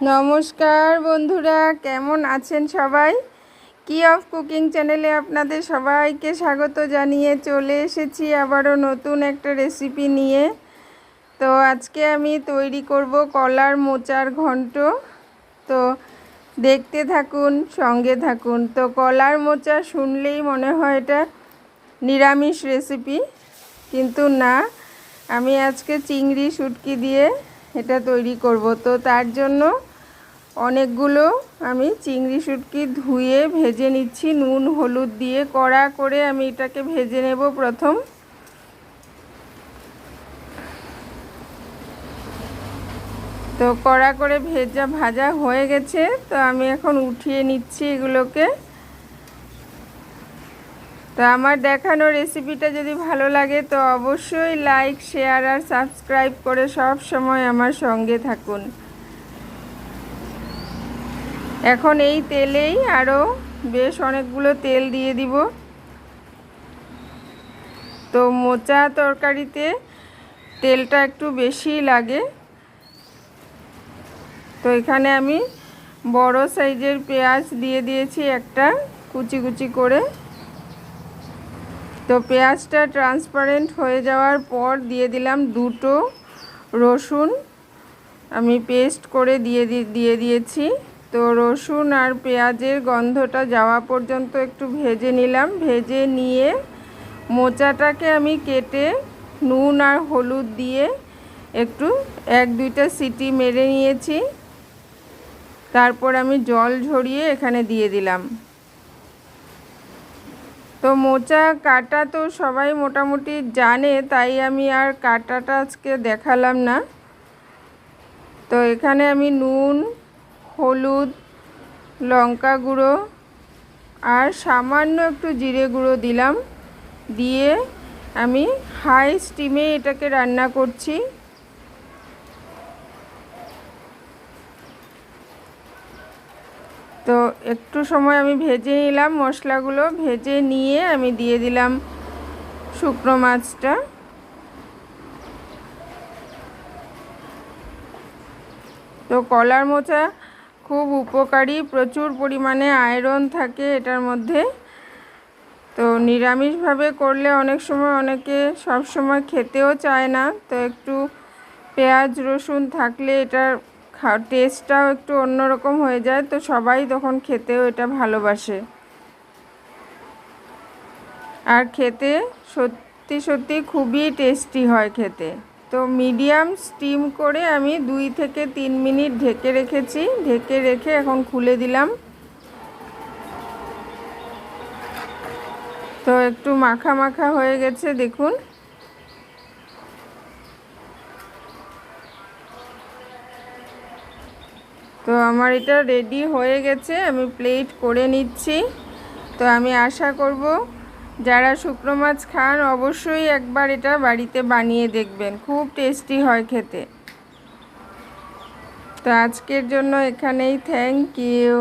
নমস্কার বন্ধুরা, কেমন আছেন সবাই? কি অফ কুকিং চ্যানেলে আপনাদের সবাইকে স্বাগত জানিয়ে চলে এসেছি আবারও নতুন একটা রেসিপি নিয়ে। তো আজকে আমি তৈরি করব কলার মোচার ঘন্ট। তো দেখতে থাকুন, সঙ্গে থাকুন। তো কলার মোচা শুনলেই মনে হয় এটা নিরামিষ রেসিপি কিন্তু না, আমি আজকে চিংড়ি, শুটকি দিয়ে এটা তৈরি করব। তো তার জন্য অনেকগুলো আমি চিংড়ি শুটকি ধুয়ে ভেজে নিচ্ছি। নুন, হলুদ দিয়ে কড়া করে আমি এটাকে ভেজে নেব প্রথম। তো কড়া করে ভেজা ভাজা হয়ে গেছে। তো আমি এখন উঠিয়ে নিচ্ছি এগুলোকে। তো আমার দেখানো রেসিপিটা যদি ভালো লাগে, তো অবশ্যই লাইক শেয়ার আর সাবস্ক্রাইব করে সব সময় আমার সঙ্গে থাকুন। এখন এই তেলেই আরও বেশ অনেকগুলো তেল দিয়ে দিব। তো মোচা তরকারিতে তেলটা একটু বেশি লাগে। তো এখানে আমি বড় সাইজের পেঁয়াজ দিয়ে দিয়েছি একটা কুচি কুচি করে। তো পেঁয়াজটা ট্রান্সপারেন্ট হয়ে যাওয়ার পর দিয়ে দিলাম দুটো রসুন। আমি পেস্ট করে দিয়ে দিয়ে দিয়েছি। তো রসুন আর পেঁয়াজের গন্ধটা যাওয়া পর্যন্ত একটু ভেজে নিলাম। ভেজে নিয়ে মোচাটাকে আমি কেটে নুন আর হলুদ দিয়ে একটু এক দুইটা সিটি মেরে নিয়েছি। তারপর আমি জল ঝরিয়ে এখানে দিয়ে দিলাম। তো মোচা, কাটা তো সবাই মোটামুটি জানে, তাই আমি আর কাটাটা আজকে দেখালাম না। তো এখানে আমি নুন, হলুদ, লঙ্কা গুঁড়ো আর সামান্য একটু জিরে গুঁড়ো দিলাম। দিয়ে আমি হাই স্টিমে এটাকে রান্না করছি। তো একটু সময় আমি ভেজে নিলাম মশলাগুলো। ভেজে নিয়ে আমি দিয়ে দিলাম শুকনো মাছটা। তো কলার মোচা খুব উপকারী, প্রচুর পরিমাণে আয়রন থাকে এটার মধ্যে। তো নিরামিষভাবে করলে অনেক সময় অনেকে সব সময় খেতেও চায় না। তো একটু পেঁয়াজ রসুন থাকলে এটার টেস্টটাও একটু অন্যরকম হয়ে যায়, তো সবাই তখন খেতেও এটা ভালোবাসে। আর খেতে সত্যি সত্যি খুবই টেস্টি হয় খেতে। তো মিডিয়াম স্টিম করে আমি দুই থেকে তিন মিনিট ঢেকে রেখেছি, ঢেকে রেখে এখন খুলে দিলাম। তো একটু মাখা মাখা হয়ে গেছে, দেখুন। তো আমার এটা রেডি হয়ে গেছে, আমি প্লেট করে নিচ্ছি। তো আমি আশা করব যারা শুকনো মাছ খান, অবশ্যই একবার এটা বাড়িতে বানিয়ে দেখবেন। খুব টেস্টি হয় খেতে। তো আজকের জন্য এখানেই থ্যাংক ইউ